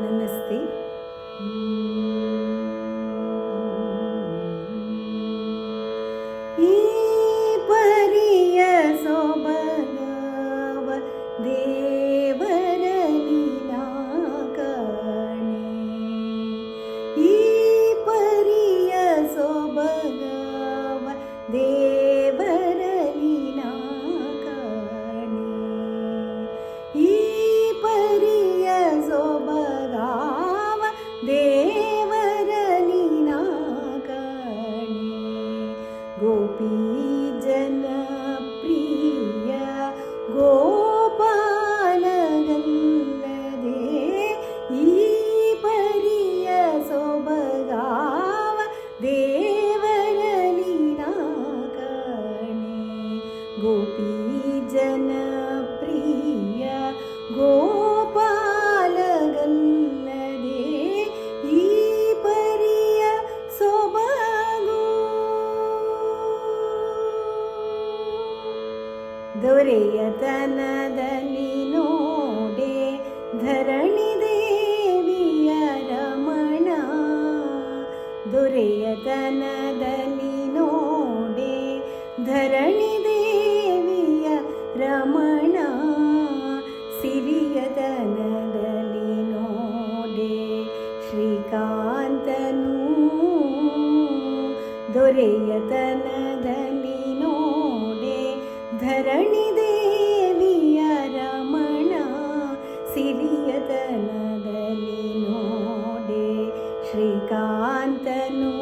नमस्ते। ഗോപീജനപ്രിയ ഗോപാലകല്ലതേ ഈ പരിയ സ്വഭാവ ദേവരലീനാകണേ. ഗോപീജനപ്രിയ ഗോ ದೊರೆಯತನದಲ್ಲಿ ನೋಡೆ ಧರಣಿ ದೇವಿಯ ರಮಣ. ದೊರೆಯತನದಲ್ಲಿ ನೋಡೆ ಧರಣಿ ದೇವಿಯ ರಮಣ. ಸಿರಿಯತನದಲ್ಲಿ ನೋಡೆ ಶ್ರೀಕಾಂತನು. ದೊರೆಯತನದಲ್ಲಿ ಧರಣಿ ದೇವಿಯ ರಮಣ ಸಿರಿಯತನದಲ್ಲಿ ನೋಡೆ ಶ್ರೀಕಾಂತನು.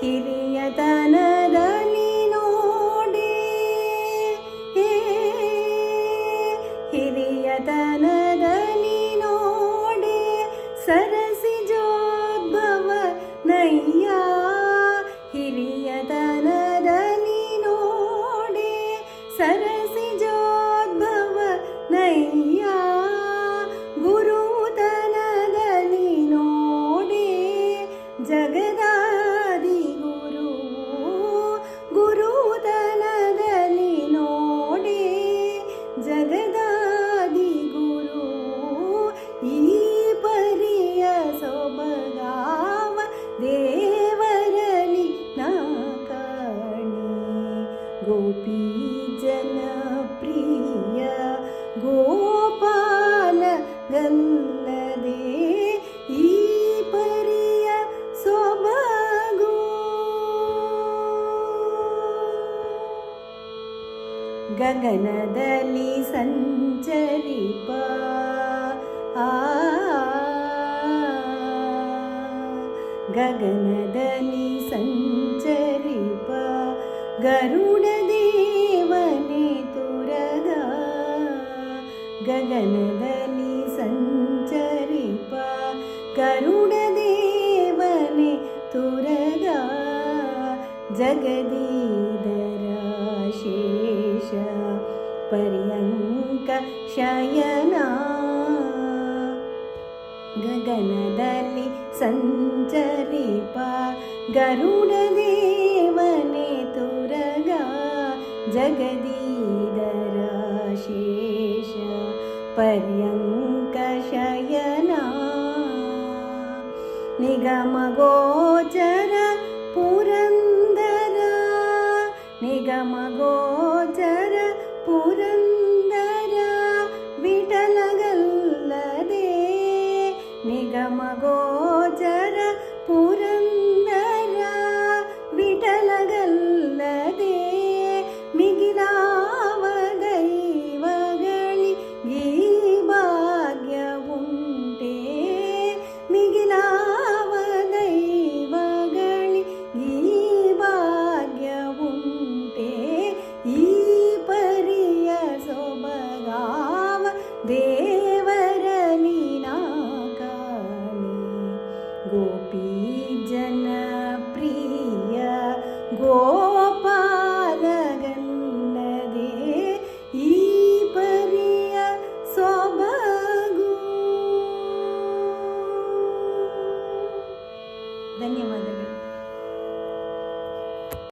ಹಿರಿಯತನದಲ್ಲಿ ನೋಡೆ ಹಿರಿಯತನದಲ್ಲಿ ನೋಡೆ ಸರಸಿ ಜೋದ್ಭವ ನಯ್ಯ. ಹಿರಿಯತನದಲ್ಲಿ ಗಗನದಲ್ಲಿ ಸಂಚರಿಪ ಆ ಗಗನದಲ್ಲಿ ಸಂಚರಿಪ ಗರುಡ ದೇವನೇ ತುರಗ ಗಗನದಲ್ಲಿ ಸಂಚರಿಪ ಗರುಡ ದೇವನೇ ತುರಗ ಜಗದೀದರ शेष पर्यङ्कशयना। गगनदलि सञ्चरिपा गरुडदेवनितुरगा जगदीदराशेष पर्यङ्कशयना। निगमगोचर মাগো